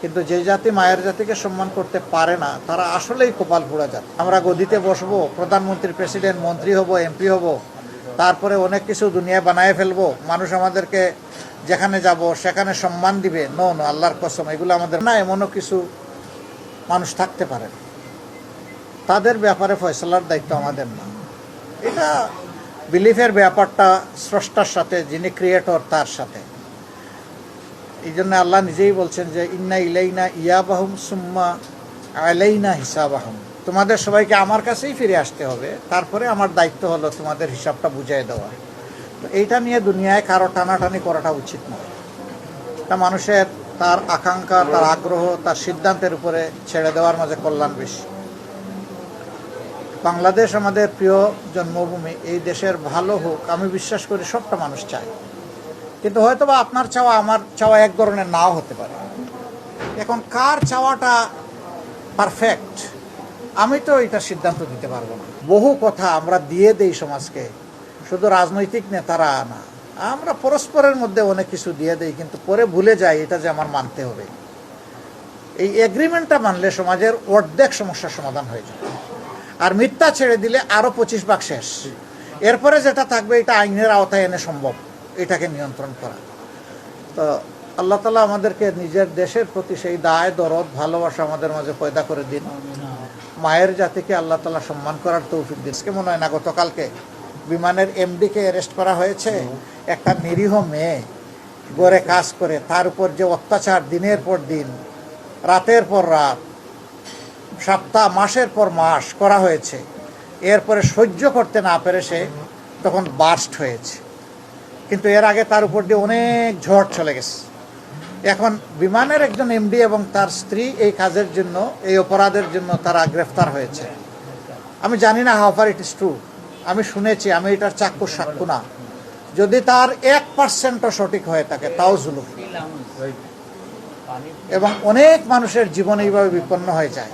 কিন্তু যে জাতি মায়ের জাতিকে সম্মান করতে পারে না, তারা আসলেই কপাল পোড়া জাত। আমরা গদিতে বসবো প্রধানমন্ত্রী প্রেসিডেন্ট, মন্ত্রী হব, এমপি হব, তারপরে অনেক কিছু দুনিয়া বানায় ফেলব। মানুষ আমাদেরকে যেখানে যাব, সেখানে সম্মান দিবে। নো নো আল্লাহর কসম, এগুলো আমাদের না, এমনও কিছু মানুষ থাকতে পারে তাদের ব্যাপারে ফয়সলার দায়িত্ব আমাদের না। এটা বিলিফের ব্যাপারটা স্রষ্টার সাথে, যিনি ক্রিয়েটর তার সাথে। এই জন্য আল্লাহ নিজেই বলছেন যে, ইন্না ইলাইনা ইয়াবাহুম সুম্মা আলাইনা হিসাবাহুম। তোমাদের সবাইকে আমার কাছেই ফিরে আসতে হবে। তারপরে আমার দায়িত্ব হলো তোমাদের হিসাবটা বুঝিয়ে দেওয়া। তো এইটা নিয়ে দুনিয়ায় কারও টানাটানি করাটা উচিত নয়। তা মানুষের তার আকাঙ্ক্ষা, তার আগ্রহ, তার সিদ্ধান্তের উপরে ছেড়ে দেওয়ার মাঝে কল্যাণ বেশি। বাংলাদেশ আমাদের প্রিয় জন্মভূমি, এই দেশের ভালো হোক, আমি বিশ্বাস করি সবটা মানুষ চায়। কিন্তু হয়তো বা আপনার চাওয়া আমার চাওয়া এক ধরনের নাও হতে পারে। এখন কার চাওয়াটা পারফেক্ট আমি তো এটা সিদ্ধান্ত দিতে পারব না। বহু কথা আমরা দিয়ে দেই সমাজকে। শুধু রাজনৈতিক নেতারা না, আমরা পরস্পরের মধ্যে অনেক কিছু দিয়ে দেই, কিন্তু পরে ভুলে যাই এটা যে আমার মানতে হবে। এই এগ্রিমেন্টটা মানলে সমাজের অর্ধেক সমস্যার সমাধান হয়ে যায়। আর মিথ্যা ছেড়ে দিলে আরও পঁচিশ ভাগ শেষ। এরপরে যেটা থাকবে এটা আইনের আওতায় এনে সম্ভব। এটাকে নিয়ন্ত্রণ করা। তো আল্লাহ তালা আমাদেরকে নিজের দেশের প্রতি সেই দায়, দরদ, ভালোবাসা আমাদের মাঝে পয়দা করে দিন। মায়ের জাতিকে আল্লাহ তালা সম্মান করার তৌফিক দিন। আজকে মনে হয় না গতকালকে বিমানের এমডিকে অ্যারেস্ট করা হয়েছে? একটা নিরীহ মেয়ে গড়ে কাজ করে, তার উপর যে অত্যাচার দিনের পর দিন, রাতের পর রাত, সপ্তাহ, মাসের পর মাস করা হয়েছে। এরপরে সহ্য করতে না পেরে সে তখন বার্স্ট হয়েছে। কিন্তু এর আগে তার উপর দিয়ে অনেক ঝড় চলে গেছে। এখন বিমানের একজন এমডি এবং তার স্ত্রী এই কাজের জন্য, এই অপরাধের জন্য তারা গ্রেফতার হয়েছে। আমি জানি না how far it is true আমি শুনেছি, আমি এটার চাক্ষুষ সাক্ষু না। যদি তার এক পার্সেন্টও সঠিক হয়ে থাকে, তাও জুলুম। এবং অনেক মানুষের জীবন এইভাবে বিপন্ন হয়ে যায়।